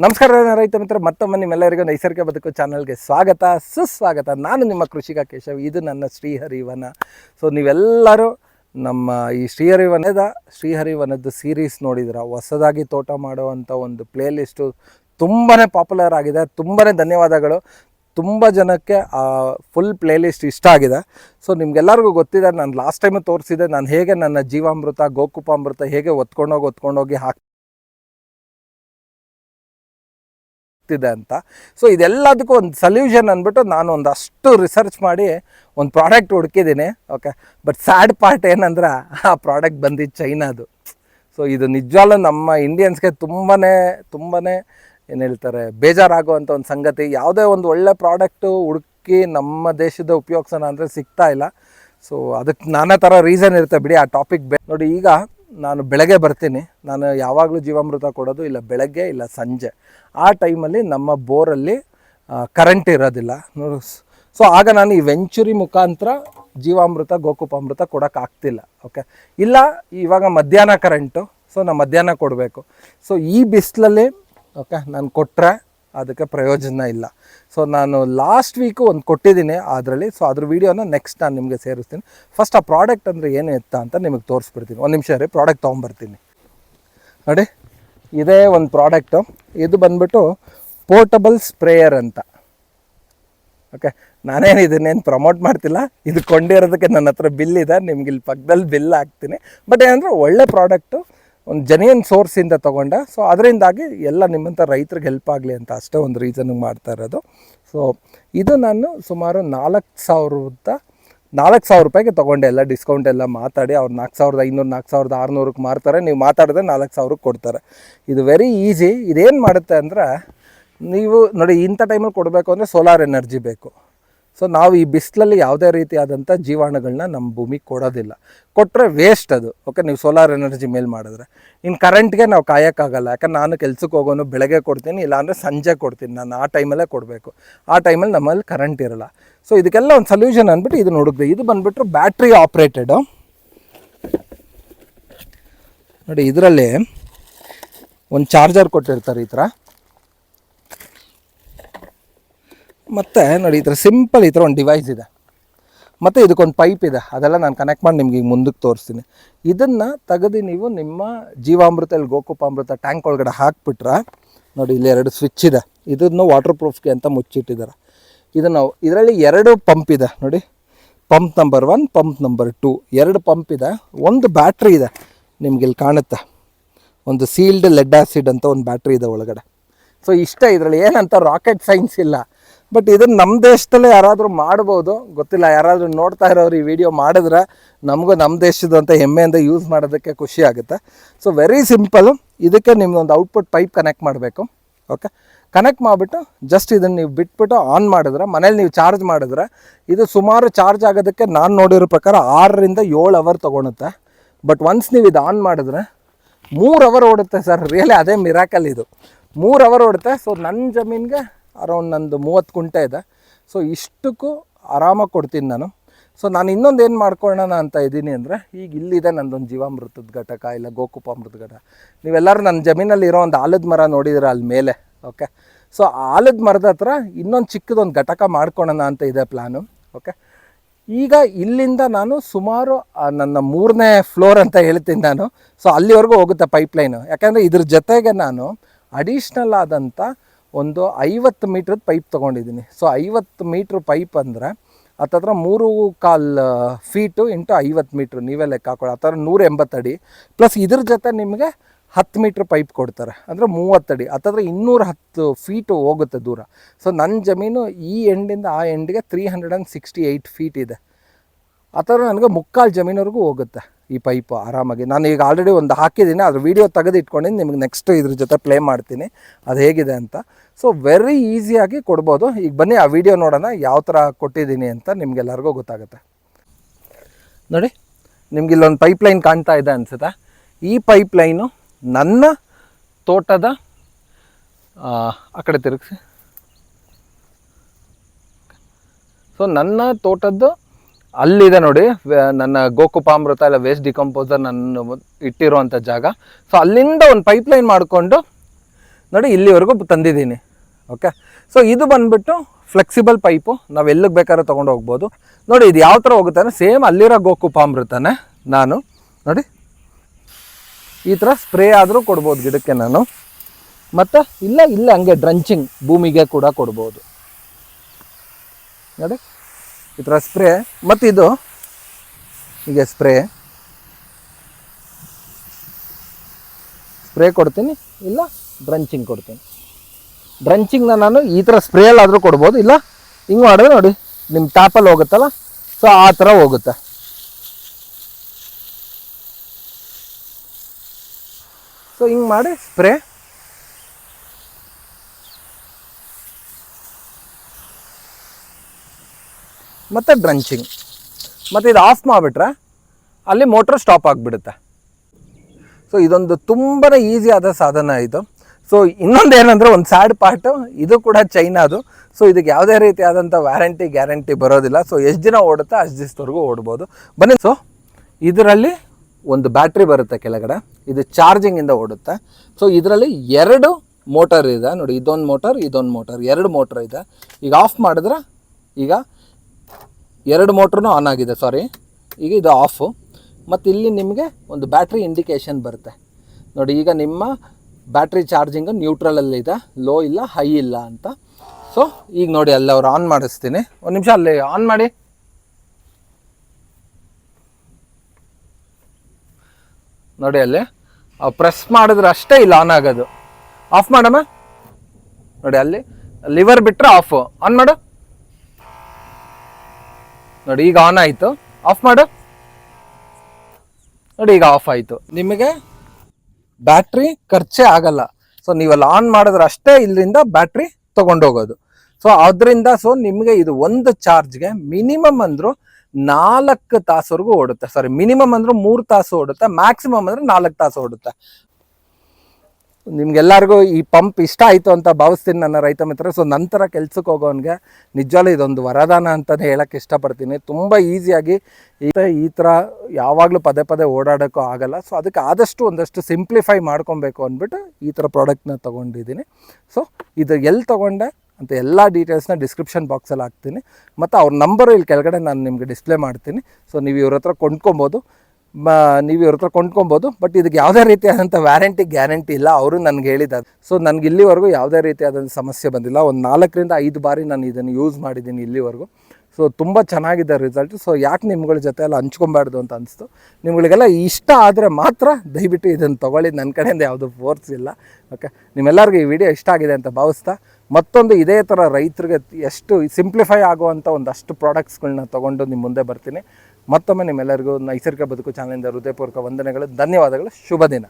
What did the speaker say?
ನಮಸ್ಕಾರ ರೈತ ಮಿತ್ರ, ಮತ್ತೊಮ್ಮೆ ನಿಮ್ಮೆಲ್ಲರಿಗೂ ನೈಸರ್ಗಿಕ ಬದುಕು ಚಾನಲ್ಗೆ ಸ್ವಾಗತ. ಸುಸ್ವಾಗತ. ನಾನು ನಿಮ್ಮ ಕೃಷಿಕ ಕೇಶವ್, ಇದು ನನ್ನ ಶ್ರೀಹರಿವನ. ಸೊ ನೀವೆಲ್ಲರೂ ನಮ್ಮ ಈ ಶ್ರೀಹರಿವನದ, ಶ್ರೀಹರಿವನದ್ದು ಸೀರೀಸ್ ನೋಡಿದ್ರ, ಹೊಸದಾಗಿ ತೋಟ ಮಾಡುವಂಥ ಒಂದು ಪ್ಲೇಲಿಸ್ಟು ತುಂಬಾ ಪಾಪ್ಯುಲರ್ ಆಗಿದೆ. ತುಂಬಾ ಧನ್ಯವಾದಗಳು. ತುಂಬ ಜನಕ್ಕೆ ಫುಲ್ ಪ್ಲೇಲಿಸ್ಟ್ ಇಷ್ಟ ಆಗಿದೆ. ಸೊ ನಿಮ್ಗೆಲ್ಲರಿಗೂ ಗೊತ್ತಿದೆ, ನಾನು ಲಾಸ್ಟ್ ಟೈಮು ತೋರಿಸಿದೆ ನಾನು ಹೇಗೆ ನನ್ನ ಜೀವಾಮೃತ, ಗೋಕುಪಾಮೃತ ಹೇಗೆ ಒತ್ಕೊಂಡೋಗಿ ಒತ್ಕೊಂಡೋಗಿ ಹಾಕಿ ಆಗ್ತಿದೆ ಅಂತ. ಸೊ ಇದೆಲ್ಲದಕ್ಕೂ ಒಂದು ಸಲ್ಯೂಷನ್ ಅಂದ್ಬಿಟ್ಟು ನಾನು ಒಂದಷ್ಟು ರಿಸರ್ಚ್ ಮಾಡಿ ಒಂದು ಪ್ರಾಡಕ್ಟ್ ಹುಡುಕಿದ್ದೀನಿ ಓಕೆ ಬಟ್ ಸ್ಯಾಡ್ ಪಾರ್ಟ್ ಏನಂದ್ರೆ ಆ ಪ್ರಾಡಕ್ಟ್ ಬಂದಿದ್ದು ಚೈನಾದು ಸೊ ಇದು ನಿಜವಾಗ್ಲೂ ನಮ್ಮ ಇಂಡಿಯನ್ಸ್ಗೆ ತುಂಬಾ ತುಂಬಾ ಏನು ಹೇಳ್ತಾರೆ ಬೇಜಾರಾಗುವಂಥ ಒಂದು ಸಂಗತಿ. ಯಾವುದೇ ಒಂದು ಒಳ್ಳೆ ಪ್ರಾಡಕ್ಟು ಹುಡುಕಿ ನಮ್ಮ ದೇಶದ ಉಪಯೋಗಿಸೋಣ ಅಂದರೆ ಸಿಗ್ತಾ ಇಲ್ಲ. ಸೊ ಅದಕ್ಕೆ ನಾನಾ ಥರ ರೀಸನ್ ಇರುತ್ತೆ ಬಿಡಿ, ಆ ಟಾಪಿಕ್ ಬೆ ನೋಡಿ ಈಗ ನಾನು ಬೆಳಗ್ಗೆ ಬರ್ತೀನಿ. ನಾನು ಯಾವಾಗಲೂ ಜೀವಾಮೃತ ಕೊಡೋದು ಇಲ್ಲ ಬೆಳಗ್ಗೆ ಇಲ್ಲ ಸಂಜೆ. ಆ ಟೈಮಲ್ಲಿ ನಮ್ಮ ಬೋರಲ್ಲಿ ಕರೆಂಟ್ ಇರೋದಿಲ್ಲ. ಸೊ ಆಗ ನಾನು ಈ ವೆಂಚುರಿ ಮುಖಾಂತರ ಜೀವಾಮೃತ, ಗೋಕುಪಾಮೃತ ಕೊಡೋಕ್ಕಾಗ್ತಿಲ್ಲ ಓಕೆ? ಇಲ್ಲ, ಇವಾಗ ಮಧ್ಯಾಹ್ನ ಕರೆಂಟು ಸೊ ನಾನು ಮಧ್ಯಾಹ್ನ ಕೊಡಬೇಕು. ಸೊ ಈ ಬಿಸಿಲಲ್ಲಿ, ಓಕೆ, ನಾನು ಕೊಟ್ಟರೆ ಅದಕ್ಕೆ ಪ್ರಯೋಜನ ಇಲ್ಲ. ಸೊ ನಾನು ಲಾಸ್ಟ್ ವೀಕು ಒಂದು ಕೊಟ್ಟಿದ್ದೀನಿ ಅದರಲ್ಲಿ. ಸೊ ಅದ್ರ ವೀಡಿಯೋನ ನೆಕ್ಸ್ಟ್ ನಾನು ನಿಮಗೆ ಸೇರಿಸ್ತೀನಿ. ಫಸ್ಟ್ ಆ ಪ್ರಾಡಕ್ಟ್ ಅಂದರೆ ಏನು ಎತ್ತ ಅಂತ ನಿಮಗೆ ತೋರಿಸ್ಬಿಡ್ತೀನಿ. ಒಂದು ನಿಮಿಷ ರೀ ಪ್ರಾಡಕ್ಟ್ ತೊಗೊಂಬರ್ತೀನಿ. ನೋಡಿ, ಇದೇ ಒಂದು ಪ್ರಾಡಕ್ಟು ಇದು ಬಂದ್ಬಿಟ್ಟು ಪೋರ್ಟಬಲ್ ಸ್ಪ್ರೇಯರ್ ಅಂತ. ಓಕೆ ನಾನೇನು ಇದನ್ನೇನು ಪ್ರಮೋಟ್ ಮಾಡ್ತಿಲ್ಲ. ಇದು ಕೊಂಡಿರೋದಕ್ಕೆ ನನ್ನ ಹತ್ರ ಬಿಲ್ ಇದೆ. ನಿಮ್ಗೆ ಇಲ್ಲಿ ಪಕ್ಕದಲ್ಲಿ ಬಿಲ್ ಹಾಕ್ತೀನಿ. ಬಟ್ ಏನಂದರೆ ಒಳ್ಳೆ ಪ್ರಾಡಕ್ಟು ಒಂದು ಜನಿಯನ್ ಸೋರ್ಸಿಂದ ತೊಗೊಂಡೆ. ಸೊ ಅದರಿಂದಾಗಿ ಎಲ್ಲ ನಿಮ್ಮಂಥ ರೈತರಿಗೆ ಹೆಲ್ಪ್ ಆಗಲಿ ಅಂತ ಅಷ್ಟೇ ಒಂದು ರೀಸನ್ಗೆ ಮಾಡ್ತಾ ಇರೋದು. ಸೊ ಇದು ನಾನು ಸುಮಾರು ನಾಲ್ಕು ಸಾವಿರದ ನಾಲ್ಕು ಸಾವಿರ ರೂಪಾಯಿಗೆ ತೊಗೊಂಡೆ ಎಲ್ಲ ಡಿಸ್ಕೌಂಟ್ ಎಲ್ಲ ಮಾತಾಡಿ. ಅವ್ರು ನಾಲ್ಕು ಸಾವಿರದ ಐನೂರು, ನಾಲ್ಕು ಸಾವಿರದ ಆರುನೂರಕ್ಕೆ ಮಾರ್ತಾರೆ. ನೀವು ಮಾತಾಡಿದ್ರೆ ನಾಲ್ಕು ಸಾವಿರಕ್ಕೆ ಕೊಡ್ತಾರೆ. ಇದು ವೆರಿ ಈಸಿ ಇದೇನು ಮಾಡುತ್ತೆ ಅಂದರೆ, ನೀವು ನೋಡಿ ಇಂಥ ಟೈಮಲ್ಲಿ ಕೊಡಬೇಕು ಅಂದರೆ ಸೋಲಾರ್ ಎನರ್ಜಿ ಬೇಕು. ಸೊ ನಾವು ಈ ಬಿಸಿಲಲ್ಲಿ ಯಾವುದೇ ರೀತಿಯಾದಂಥ ಜೀವಾಣುಗಳನ್ನ ನಮ್ಮ ಭೂಮಿಗೆ ಕೊಡೋದಿಲ್ಲ. ಕೊಟ್ಟರೆ ವೇಸ್ಟ್ ಅದು. ಓಕೆ ನೀವು ಸೋಲಾರ್ ಎನರ್ಜಿ ಮೇಲೆ ಮಾಡಿದ್ರೆ. ಇನ್ನು ಕರೆಂಟ್ಗೆ ನಾವು ಕಾಯೋಕ್ಕಾಗಲ್ಲ. ಯಾಕಂದ್ರೆ ನಾನು ಕೆಲ್ಸಕ್ಕೆ ಹೋಗೋನು ಬೆಳಗ್ಗೆ ಕೊಡ್ತೀನಿ, ಇಲ್ಲಾಂದರೆ ಸಂಜೆ ಕೊಡ್ತೀನಿ. ನಾನು ಆ ಟೈಮಲ್ಲೇ ಕೊಡಬೇಕು. ಆ ಟೈಮಲ್ಲಿ ನಮ್ಮಲ್ಲಿ ಕರೆಂಟ್ ಇರಲ್ಲ. ಸೊ ಇದಕ್ಕೆಲ್ಲ ಒಂದು ಸೊಲ್ಯೂಷನ್ ಅಂದ್ಬಿಟ್ಟು ಇದು ನೋಡಿದ್ವಿ. ಇದು ಬಂದುಬಿಟ್ರು ಬ್ಯಾಟ್ರಿ ಆಪ್ರೇಟೆಡು ನೋಡಿ, ಇದರಲ್ಲಿ ಒಂದು ಚಾರ್ಜರ್ ಕೊಟ್ಟಿರ್ತಾರೆ ಈ ಥರ. ಮತ್ತು ನೋಡಿ, ಈ ಥರ ಸಿಂಪಲ್ ಈ ಥರ ಒಂದು ಡಿವೈಸ್ ಇದೆ. ಮತ್ತು ಇದಕ್ಕೊಂದು ಪೈಪ್ ಇದೆ. ಅದೆಲ್ಲ ನಾನು ಕನೆಕ್ಟ್ ಮಾಡಿ ನಿಮ್ಗೆ ಈಗ ಮುಂದಕ್ಕೆ ತೋರಿಸ್ತೀನಿ. ಇದನ್ನು ತೆಗೆದು ನೀವು ನಿಮ್ಮ ಜೀವಾಮೃತ ಇಲ್ಲಿ ಗೋಕುಪಾಮೃತ ಟ್ಯಾಂಕ್ ಒಳಗಡೆ ಹಾಕ್ಬಿಟ್ರೆ, ನೋಡಿ ಇಲ್ಲಿ ಎರಡು ಸ್ವಿಚ್ ಇದೆ. ಇದನ್ನು ವಾಟರ್ ಪ್ರೂಫ್ಗೆ ಅಂತ ಮುಚ್ಚಿಟ್ಟಿದ್ದಾರೆ. ಇದನ್ನು ಇದರಲ್ಲಿ ಎರಡು ಪಂಪ್ ಇದೆ, ನೋಡಿ. Pump number one pump number two ಎರಡು ಪಂಪ್ ಇದೆ. ಒಂದು ಬ್ಯಾಟ್ರಿ ಇದೆ. ನಿಮ್ಗೆ ಇಲ್ಲಿ ಕಾಣುತ್ತೆ. ಒಂದು ಸೀಲ್ಡ್ ಲೆಡ್ ಆ್ಯಸಿಡ್ ಅಂತ ಒಂದು ಬ್ಯಾಟ್ರಿ ಇದೆ ಒಳಗಡೆ. ಸೊ ಇಷ್ಟ ಇದರಲ್ಲಿ. ಏನಂತ ರಾಕೆಟ್ ಸೈನ್ಸ್ ಇಲ್ಲ. ಬಟ್ ಇದನ್ನು ನಮ್ಮ ದೇಶದಲ್ಲೇ ಯಾರಾದರೂ ಮಾಡ್ಬೋದು. ಗೊತ್ತಿಲ್ಲ, ಯಾರಾದರೂ ನೋಡ್ತಾ ಇರೋರು ಈ ವಿಡಿಯೋ ಮಾಡಿದ್ರೆ ನಮಗೂ ನಮ್ಮ ದೇಶದ ಅಂತ ಹೆಮ್ಮೆಯಿಂದ ಯೂಸ್ ಮಾಡೋದಕ್ಕೆ ಖುಷಿ ಆಗುತ್ತೆ. ಸೊ ವೆರಿ ಸಿಂಪಲ್ ಇದಕ್ಕೆ ನಿಮ್ದೊಂದು ಔಟ್ಪುಟ್ ಪೈಪ್ ಕನೆಕ್ಟ್ ಮಾಡಬೇಕು. ಓಕೆ ಕನೆಕ್ಟ್ ಮಾಡಿಬಿಟ್ಟು ಜಸ್ಟ್ ಇದನ್ನು ನೀವು ಬಿಟ್ಬಿಟ್ಟು ಆನ್ ಮಾಡಿದ್ರೆ, ಮನೇಲಿ ನೀವು ಚಾರ್ಜ್ ಮಾಡಿದ್ರೆ, ಇದು ಸುಮಾರು ಚಾರ್ಜ್ ಆಗೋದಕ್ಕೆ ನಾನು ನೋಡಿರೋ ಪ್ರಕಾರ ಆರರಿಂದ ಏಳು ಅವರ್ ತೊಗೊಳುತ್ತೆ. ಬಟ್ ಒನ್ಸ್ ನೀವು ಇದು ಆನ್ ಮಾಡಿದ್ರೆ, ಮೂರು ಅವರ್ ಓಡುತ್ತೆ ಸರ್ ರಿಯಲಿ ಅದೇ ಮಿರಾಕಲ್ ಇದು. ಮೂರು ಅವರ್ ಓಡುತ್ತೆ. ಸೊ ನನ್ನ ಜಮೀನಿಗೆ ಅರೌಂಡ್ ನಂದು ಮೂವತ್ತು ಕುಂಟೆ ಇದೆ. ಸೊ ಇಷ್ಟಕ್ಕೂ ಆರಾಮಾಗಿ ಕೊಡ್ತೀನಿ ನಾನು. ಸೊ ನಾನು ಇನ್ನೊಂದು ಏನು ಮಾಡ್ಕೊಳ್ಳೋಣ ಅಂತ ಇದ್ದೀನಿ ಅಂದರೆ, ಈಗ ಇಲ್ಲಿದೆ ನಂದೊಂದು ಜೀವಾಮೃತದ ಘಟಕ ಇಲ್ಲ ಗೋಕುಪಾಮೃತ ಘಟಕ. ನೀವೆಲ್ಲರೂ ನನ್ನ ಜಮೀನಲ್ಲಿ ಇರೋ ಒಂದು ಆಲದ ಮರ ನೋಡಿದ್ರೆ ಅಲ್ಲಿ ಮೇಲೆ ಓಕೆ ಸೊ ಆಲದ ಮರದ ಹತ್ರ ಇನ್ನೊಂದು ಚಿಕ್ಕದೊಂದು ಘಟಕ ಮಾಡ್ಕೊಳ್ಳೋಣ ಅಂತ ಇದೆ ಪ್ಲ್ಯಾನು ಓಕೆ ಈಗ ಇಲ್ಲಿಂದ ನಾನು ಸುಮಾರು ನನ್ನ ಮೂರನೇ ಫ್ಲೋರ್ ಅಂತ ಹೇಳ್ತೀನಿ ನಾನು. ಸೊ ಅಲ್ಲಿವರೆಗೂ ಹೋಗುತ್ತೆ ಪೈಪ್ಲೈನು. ಯಾಕೆಂದರೆ ಇದ್ರ ಜೊತೆಗೆ ನಾನು ಅಡಿಷ್ನಲ್ ಆದಂಥ ಒಂದು ಐವತ್ತು ಮೀಟ್ರದ್ದು ಪೈಪ್ ತೊಗೊಂಡಿದ್ದೀನಿ. ಸೊ ಐವತ್ತು ಮೀಟ್ರ್ ಪೈಪ್ ಅಂದರೆ ಹತ್ತತ್ರ ಮೂರು ಕಾಲ್ ಫೀಟು ಇಂಟು ಐವತ್ತು ಮೀಟ್ರ್ ನೀವೇ ಲೆಕ್ಕ ಹಾಕೊಳ್ಳಿ. ಆ ಥರ ನೂರ ಎಂಬತ್ತಡಿ ಪ್ಲಸ್ ಇದ್ರ ಜೊತೆ ನಿಮಗೆ ಹತ್ತು ಮೀಟ್ರ್ ಪೈಪ್ ಕೊಡ್ತಾರೆ. ಅಂದರೆ ಮೂವತ್ತಡಿ ಹತ್ತತ್ರ ಇನ್ನೂರ ಹತ್ತು ಫೀಟು ಹೋಗುತ್ತೆ ದೂರ. ಸೊ ನನ್ನ ಜಮೀನು ಈ ಎಂಡಿಂದ ಆ ಎಂಡಿಗೆ three hundred and sixty eight feet ಇದೆ. ಆ ಥರ ನನಗೆ ಮುಕ್ಕಾಲು ಜಮೀನವರೆಗೂ ಹೋಗುತ್ತೆ. ಈ ಪೈಪು ಆರಾಮಾಗಿ. ನಾನು ಈಗ ಆಲ್ರೆಡಿ ಒಂದು ಹಾಕಿದ್ದೀನಿ ಅದ್ರ ವೀಡಿಯೋ ತೆಗೆದು ಇಟ್ಕೊಂಡಿದ್ದು ನಿಮಗೆ ನೆಕ್ಸ್ಟ್ ಇದ್ರ ಜೊತೆ ಪ್ಲೇ ಮಾಡ್ತೀನಿ. ಅದು ಹೇಗಿದೆ ಅಂತ. ಸೊ ವೆರಿ ಈಸಿಯಾಗಿ ಕೊಡ್ಬೋದು. ಈಗ ಬನ್ನಿ, ಆ ವಿಡಿಯೋ ನೋಡೋಣ, ಯಾವ ಥರ ಕೊಟ್ಟಿದ್ದೀನಿ ಅಂತ ನಿಮಗೆಲ್ಲರಿಗೂ ಗೊತ್ತಾಗುತ್ತೆ. ನೋಡಿ, ನಿಮ್ಗೆ ಇಲ್ಲೊಂದು ಪೈಪ್ಲೈನ್ ಕಾಣ್ತಾ ಇದೆ ಅನಿಸುತ್ತೆ? ಈ ಪೈಪ್ ಲೈನು ನನ್ನ ತೋಟದ, ಆ ಕಡೆ ತಿರುಗಿಸಿ. ಸೊ ನನ್ನ ತೋಟದ್ದು ಅಲ್ಲಿದೆ ನೋಡಿ ನನ್ನ ಗೋಕುಪಾಮೃತ ಇಲ್ಲ ವೇಸ್ಟ್ ಡಿಕಂಪೋಸರ್ ನನ್ನ ಇಟ್ಟಿರುವಂಥ ಜಾಗ. ಸೊ ಅಲ್ಲಿಂದ ಒಂದು ಪೈಪ್ಲೈನ್ ಮಾಡಿಕೊಂಡು ನೋಡಿ ಇಲ್ಲಿವರೆಗೂ ತಂದಿದ್ದೀನಿ. ಓಕೆ ಸೊ ಇದು ಬಂದ್ಬಿಟ್ಟು ಫ್ಲೆಕ್ಸಿಬಲ್ ಪೈಪು ನಾವು ಎಲ್ಲಿಗೆ ಬೇಕಾದ್ರೂ ತೊಗೊಂಡು ಹೋಗ್ಬೋದು. ನೋಡಿ, ಇದು ಯಾವ ಥರ ಹೋಗುತ್ತೆ ಅಂದರೆ ಸೇಮ್ ಅಲ್ಲಿರೋ ಗೋಕುಪಾಮೃತನೇ ನಾನು. ನೋಡಿ, ಈ ಥರ ಸ್ಪ್ರೇ ಆದರೂ ಕೊಡ್ಬೋದು ಗಿಡಕ್ಕೆ ನಾನು. ಮತ್ತು ಇಲ್ಲ ಇಲ್ಲ, ಹಂಗೆ ಡ್ರಂಚಿಂಗ್ ಭೂಮಿಗೆ ಕೂಡ ಕೊಡ್ಬೋದು. ನೋಡಿ. ಈ ಥರ ಸ್ಪ್ರೇ, ಮತ್ತು ಇದು, ಹೀಗೆ ಸ್ಪ್ರೇ. ಸ್ಪ್ರೇ ಕೊಡ್ತೀನಿ, ಇಲ್ಲ, ಡ್ರಂಚಿಂಗ್ ಕೊಡ್ತೀನಿ. ಡ್ರಂಚಿಂಗ್ನ ನಾನು ಈ ಥರ ಸ್ಪ್ರೇಯಲ್ಲಾದರೂ ಕೊಡ್ಬೋದು, ಇಲ್ಲ, ಹಿಂಗೆ ಮಾಡಿದ್ರೆ ನೋಡಿ ನಿಮ್ಮ ಟ್ಯಾಪಲ್ಲಿ ಹೋಗುತ್ತಲ್ಲ, ಸೊ ಆ ಥರ ಹೋಗುತ್ತೆ. ಸೊ ಹಿಂಗೆ ಮಾಡಿ ಸ್ಪ್ರೇ. ಮತ್ತು ಡ್ರಂಚಿಂಗ್ ಮತ್ತು ಇದು ಆಫ್ ಮಾಡಿಬಿಟ್ರೆ ಅಲ್ಲಿ ಮೋಟ್ರ್ ಸ್ಟಾಪ್ ಆಗಿಬಿಡುತ್ತೆ. ಸೊ ಇದೊಂದು ತುಂಬಾ ಈಸಿ ಆದ ಸಾಧನ ಇದು. ಸೊ ಇನ್ನೊಂದು ಏನಂದರೆ ಒಂದು ಸ್ಯಾಡ್ ಪಾರ್ಟು ಇದು ಕೂಡ ಚೈನಾದು ಸೊ ಇದಕ್ಕೆ ಯಾವುದೇ ರೀತಿಯಾದಂಥ ವ್ಯಾರಂಟಿ ಗ್ಯಾರಂಟಿ ಬರೋದಿಲ್ಲ. ಸೊ ಎಷ್ಟು ದಿನ ಓಡುತ್ತೆ, ಅಷ್ಟು ದಿವಸದವರೆಗೂ ಓಡ್ಬೋದು. ಬನ್ನಿ ಸೊ ಇದರಲ್ಲಿ ಒಂದು ಬ್ಯಾಟ್ರಿ ಬರುತ್ತೆ ಕೆಳಗಡೆ. ಇದು ಚಾರ್ಜಿಂಗಿಂದ ಓಡುತ್ತೆ. ಸೊ ಇದರಲ್ಲಿ ಎರಡು ಮೋಟರ್ ಇದೆ. ನೋಡಿ, ಇದೊಂದು ಮೋಟರ್ ಇದೊಂದು ಮೋಟರ್ ಎರಡು ಮೋಟರ್ ಇದೆ. ಈಗ ಆಫ್ ಮಾಡಿದ್ರೆ ಈಗ ಎರಡು ಮೋಟ್ರೂ ಆನ್ ಆಗಿದೆ ಸಾರಿ ಈಗ ಇದು ಆಫು ಮತ್ತು ಇಲ್ಲಿ ನಿಮಗೆ ಒಂದು ಬ್ಯಾಟ್ರಿ ಇಂಡಿಕೇಶನ್ ಬರುತ್ತೆ. ನೋಡಿ, ಈಗ ನಿಮ್ಮ ಬ್ಯಾಟ್ರಿ ಚಾರ್ಜಿಂಗ್ ನ್ಯೂಟ್ರಲಲ್ಲಿ ಇದೆ ಲೋ ಇಲ್ಲ ಹೈ ಇಲ್ಲ ಅಂತ. ಸೊ ಈಗ ನೋಡಿ, ಅಲ್ಲಿ ಅವ್ರು ಆನ್ ಮಾಡಿಸ್ತೀನಿ. ಒಂದು ನಿಮಿಷ ಅಲ್ಲಿ ಆನ್ ಮಾಡಿ. ನೋಡಿ ಅಲ್ಲಿ ಪ್ರೆಸ್ ಮಾಡಿದ್ರೆ ಅಷ್ಟೇ ಇಲ್ಲಿ ಆನ್ ಆಗೋದು. ಆಫ್ ಮಾಡಮ್ಮ. ನೋಡಿ ಅಲ್ಲಿ ಲಿವರ್ ಬಿಟ್ಟರೆ ಆಫು ಆನ್ ಮಾಡು. ನೋಡಿ, ಈಗ ಆನ್ ಆಯಿತು. ಆಫ್ ಮಾಡು. ನೋಡಿ, ಈಗ ಆಫ್ ಆಯಿತು. ನಿಮಗೆ ಬ್ಯಾಟ್ರಿ ಖರ್ಚೇ ಆಗಲ್ಲ. ಸೊ ನೀವಲ್ಲಿ ಆನ್ ಮಾಡಿದ್ರೆ ಅಷ್ಟೇ ಇಲ್ಲಿಂದ ಬ್ಯಾಟ್ರಿ ತೊಗೊಂಡೋಗೋದು. ಸೊ ಅದರಿಂದ ಸೊ ನಿಮಗೆ ಇದು ಒಂದು ಚಾರ್ಜ್ಗೆ ಮಿನಿಮಮ್ ಅಂದ್ರು ನಾಲ್ಕು ತಾಸುವರೆಗೂ ಓಡುತ್ತೆ. ಸಾರಿ ಮಿನಿಮಮ್ ಅಂದ್ರೆ ಮೂರು ತಾಸು ಓಡುತ್ತೆ ಮ್ಯಾಕ್ಸಿಮಮ್ ಅಂದ್ರೆ ನಾಲ್ಕು ತಾಸು ಓಡುತ್ತೆ. ನಿಮ್ಗೆಲ್ಲರಿಗೂ ಈ ಪಂಪ್ ಇಷ್ಟ ಆಯಿತು ಅಂತ ಭಾವಿಸ್ತೀನಿ ನನ್ನ ರೈತ ಮಿತ್ರ ಸೊ ನಂತರ ಕೆಲ್ಸಕ್ಕೆ ಹೋಗೋನ್ಗೆ ನಿಜವಾಗ್ಲೂ ಇದೊಂದು ವರದಾನ ಅಂತಲೇ ಹೇಳೋಕ್ಕೆ ಇಷ್ಟಪಡ್ತೀನಿ. ತುಂಬ ಈಸಿಯಾಗಿ ಈ ಈ ಥರ ಯಾವಾಗಲೂ ಪದೇ ಪದೇ ಓಡಾಡೋಕ್ಕೂ ಆಗಲ್ಲ. ಸೊ ಅದಕ್ಕೆ ಆದಷ್ಟು ಒಂದಷ್ಟು ಸಿಂಪ್ಲಿಫೈ ಮಾಡ್ಕೊಬೇಕು ಅಂದ್ಬಿಟ್ಟು ಈ ಥರ ಪ್ರಾಡಕ್ಟ್ನ ತೊಗೊಂಡಿದ್ದೀನಿ. ಸೊ ಇದು ಎಲ್ಲಿ ತೊಗೊಂಡೆ ಅಂತ ಎಲ್ಲ ಡೀಟೇಲ್ಸ್ನ ಡಿಸ್ಕ್ರಿಪ್ಷನ್ ಬಾಕ್ಸಲ್ಲಿ ಹಾಕ್ತೀನಿ. ಮತ್ತು ಅವ್ರ ನಂಬರು ಇಲ್ಲಿ ಕೆಳಗಡೆ ನಾನು ನಿಮಗೆ ಡಿಸ್ಪ್ಲೇ ಮಾಡ್ತೀನಿ. ಸೊ ನೀವು ಇವ್ರ ಹತ್ರ ಕೊಂಡ್ಕೊಬೋದು. ನೀವು ಇವ್ರ ಹತ್ರ ಕೊಂಡ್ಕೊಬೋದು ಬಟ್ ಇದಕ್ಕೆ ಯಾವುದೇ ರೀತಿಯಾದಂಥ ವ್ಯಾರಂಟಿ ಗ್ಯಾರಂಟಿ ಇಲ್ಲ. ಅವರು ನನಗೆ ಹೇಳಿದ್ದಾರೆ. ಸೊ ನನಗೆ ಇಲ್ಲಿವರೆಗೂ ಯಾವುದೇ ರೀತಿಯಾದಂಥ ಸಮಸ್ಯೆ ಬಂದಿಲ್ಲ. ಒಂದು ನಾಲ್ಕರಿಂದ ಐದು ಬಾರಿ ನಾನು ಇದನ್ನು ಯೂಸ್ ಮಾಡಿದ್ದೀನಿ ಇಲ್ಲಿವರೆಗೂ. ಸೊ ತುಂಬ ಚೆನ್ನಾಗಿದೆ ರಿಸಲ್ಟ್ ಸೊ ಯಾಕೆ ನಿಮ್ಗಳ ಜೊತೆ ಎಲ್ಲ ಹಂಚ್ಕೊಬಾರ್ದು ಅಂತ ಅನಿಸ್ತು. ನಿಮ್ಗಳಿಗೆಲ್ಲ ಇಷ್ಟ ಆದರೆ ಮಾತ್ರ ದಯವಿಟ್ಟು ಇದನ್ನು ತೊಗೊಳ್ಳಿ. ನನ್ನ ಕಡೆಯಿಂದ ಯಾವುದೂ ಫೋರ್ಸ್ ಇಲ್ಲ. ಓಕೆ ನಿಮ್ಮೆಲ್ಲರಿಗೂ ಈ ವಿಡಿಯೋ ಇಷ್ಟ ಆಗಿದೆ ಅಂತ ಭಾವಿಸ್ತಾ, ಮತ್ತೊಂದು ಇದೇ ಥರ ರೈತರಿಗೆ ಎಷ್ಟು ಸಿಂಪ್ಲಿಫೈ ಆಗುವಂಥ ಒಂದಷ್ಟು ಪ್ರಾಡಕ್ಟ್ಸ್ಗಳನ್ನ ತೊಗೊಂಡು ನಿಮ್ಮ ಮುಂದೆ ಬರ್ತೀನಿ. ಮತ್ತೊಮ್ಮೆ ನಿಮ್ಮೆಲ್ಲರಿಗೂ ನೈಸರ್ಗಿಕ ಬದುಕು ಚಾನಲಿಂದ ಹೃದಯಪೂರ್ವಕ ವಂದನೆಗಳು ಧನ್ಯವಾದಗಳು ಶುಭ ದಿನ.